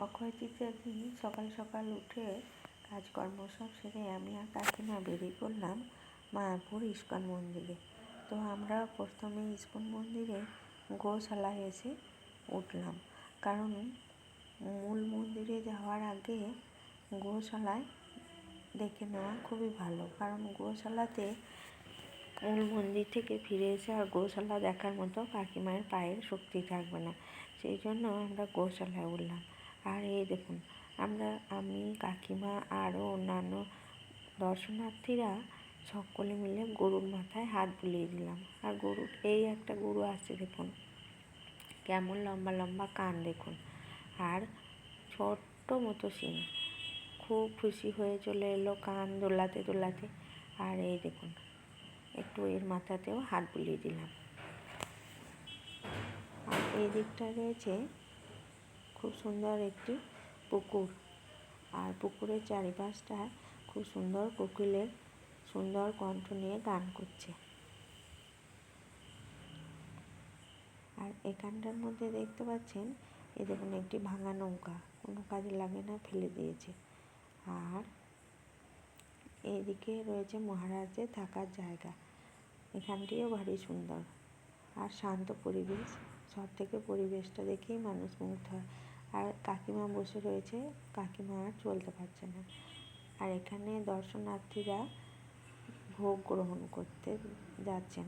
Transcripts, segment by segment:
অক্ষয় তৃতীয়ার দিন সকাল সকাল উঠে কাজকর্ম সব সেরে আমি আর কাকিমা বেরিয়ে পড়লাম মায়াপুর ইস্কন মন্দিরে। তো আমরা প্রথমে ইস্কন মন্দিরে গোশালায় এসে উঠলাম। কারণ মূল মন্দিরে যাওয়ার আগে গোশালায় দেখে নেওয়া খুবই ভালো। কারণ গোশালাতে মূল মন্দির থেকে ফিরে এসে আর গোশালা দেখার মতো কাকিমায়ের পায়ের শক্তি থাকবে না। সেই জন্য আমরা গোশালায় উঠলাম। আর এই দেখুন, আমরা, আমি, কাকিমা আরও অন্যান্য দর্শনার্থীরা সকলে মিলে গরুর মাথায় হাত বুলিয়ে দিলাম। আর গরুর এই একটা গরু আছে দেখুন, কেমন লম্বা লম্বা কান দেখুন। আর ছোট্ট মতো সিং খুব খুশি হয়ে চলে এলো কান দোলাতে দোলাতে। আর এই দেখুন, একটু এর মাথাতেও হাত বুলিয়ে দিলাম। আর এই দিকটা রয়েছে খুব সুন্দর একটি পুকুর। আর পুকুরের চারিপাশটা খুব সুন্দর কোকিলের সুন্দর কণ্ঠ নিয়ে গান করছে। আর এখানটার মধ্যে দেখতে পাচ্ছেন, এই দেখুন একটি ভাঙা নৌকা, কোনো কাজে লাগে না, ফেলে দিয়েছে। আর এইদিকে রয়েছে মহারাজের থাকার জায়গা, এখানটিও ভারী সুন্দর। আর শান্ত পরিবেশ সব থেকে পরিবেশটা দেখেই মানুষ মুগ্ধ হয়। আর কাকিমা বসে রয়েছে। কাকিমা আর চলতে পারছে না। আর এখানে দর্শনার্থীরা ভোগ গ্রহণ করতে যাচ্ছেন।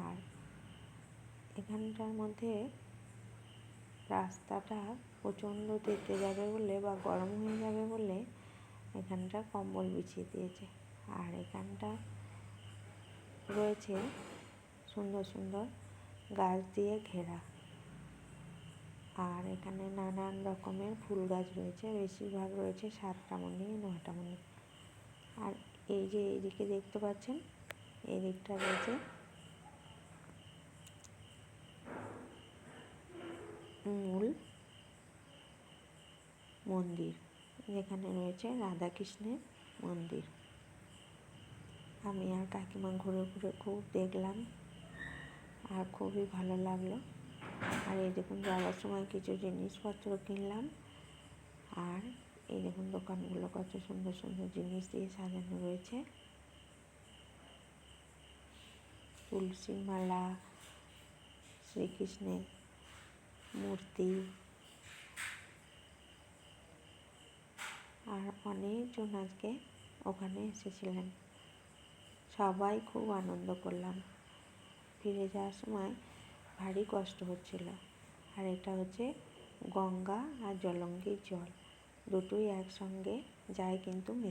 আর এখানটার মধ্যে রাস্তাটা প্রচণ্ড তেতে যাবে বলে বা গরম হয়ে যাবে বলে এখানটা কম্বল বিছিয়ে দিয়েছে। আর এখানটা রয়েছে সুন্দর সুন্দর গাছ দিয়ে ঘেরা। আর এখানে নানান রকমের ফুল গাছ রয়েছে, বেশিরভাগ রয়েছে সাতটা মণি, নয়টা মণি। আর এই যে এইদিকে দেখতে পাচ্ছেন এই দিকটা রয়েছে, মূল মন্দির। যেখানে রয়েছে রাধাকৃষ্ণের মন্দির। আমি আর কাকিমা ঘুরে ঘুরে খুব দেখলাম, আর খুবই ভালো লাগল। আর এই দেখুন যাওয়ার সময় কিছু জিনিসপত্র কিনলাম। আর এই দেখুন দোকানগুলো কত সুন্দর সুন্দর জিনিস দিয়ে সাজানো রয়েছে। তুলসী মালা, শ্রীকৃষ্ণের মূর্তি আর অনেকজন আজকে ওখানে এসেছিলেন। সবাই খুব আনন্দ করলাম। ফিরে যাওয়ার সময় ভারী কষ্ট হচ্ছিল। আর এটা হচ্ছে গঙ্গা আর জলঙ্গির জল। দুটোই একসঙ্গে যায় কিন্তু মিশে।